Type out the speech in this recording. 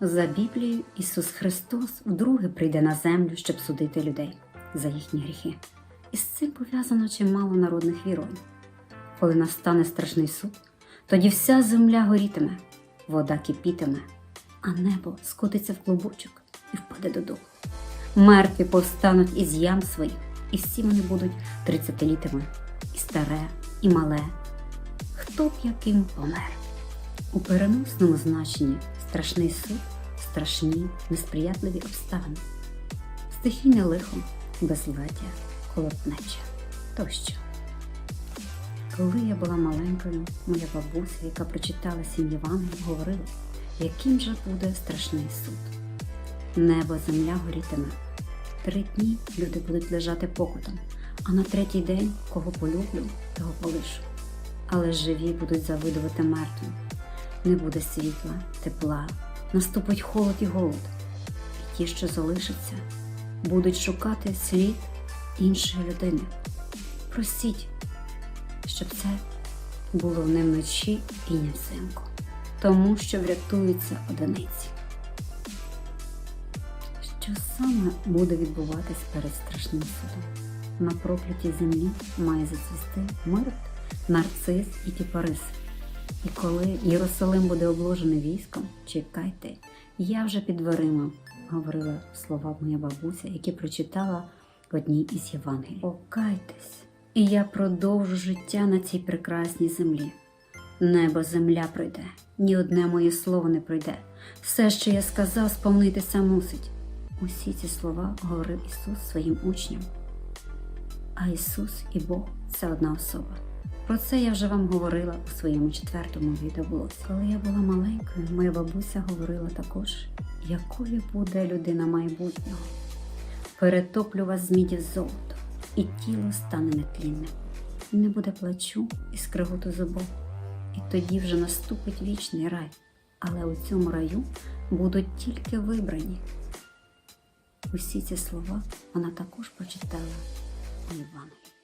За Біблією Ісус Христос вдруге прийде на землю, щоб судити людей за їхні гріхи. І з цим пов'язано чимало народних вірувань. Коли настане страшний суд, тоді вся земля горітиме, вода кипітиме, а небо скотиться в клубочок і впаде додолу. Мертві повстануть із ям своїх, і всі вони будуть тридцятилітими, і старе, і мале. Хто б яким помер? У переносному значенні страшний суд, страшні, несприятливі обставини, стихійне лихо, безладдя, холоднеча тощо. Коли я була маленькою, моя бабуся, яка прочитала сім Євангелій, говорила, яким же буде страшний суд. Небо, земля горітиме. Три дні люди будуть лежати покутом, а на третій день, кого полюблю, того полишу. Але живі будуть завидувати мертвим. Не буде світла, тепла, наступить холод і голод. І ті, що залишаться, будуть шукати слід іншої людини. Просіть, щоб це було не вночі і не взимку, тому що врятуються одиниці. Що саме буде відбуватись перед страшним судом? На проклятій землі має зацвісти мирт, нарцис і кіпарис. І коли Єрусалим буде обложений військом, чекайте, я вже під дверима, говорила слова моя бабуся, які прочитала в одній із Євангелій. Покайтесь, і я продовжу життя на цій прекрасній землі. Небо, земля пройде, ні одне моє слово не пройде. Все, що я сказав, сповнитися мусить. Усі ці слова говорив Ісус своїм учням. А Ісус і Бог це одна особа. Про це я вже вам говорила у своєму четвертому відеоблозі. Коли я була маленькою, моя бабуся говорила також, якою буде людина майбутнього. Перетоплю вас з міді золото, і тіло стане нетлінним. Не буде плачу і скриготу зубов. І тоді вже наступить вічний рай. Але у цьому раю будуть тільки вибрані. Усі ці слова вона також прочитала у Євангелії.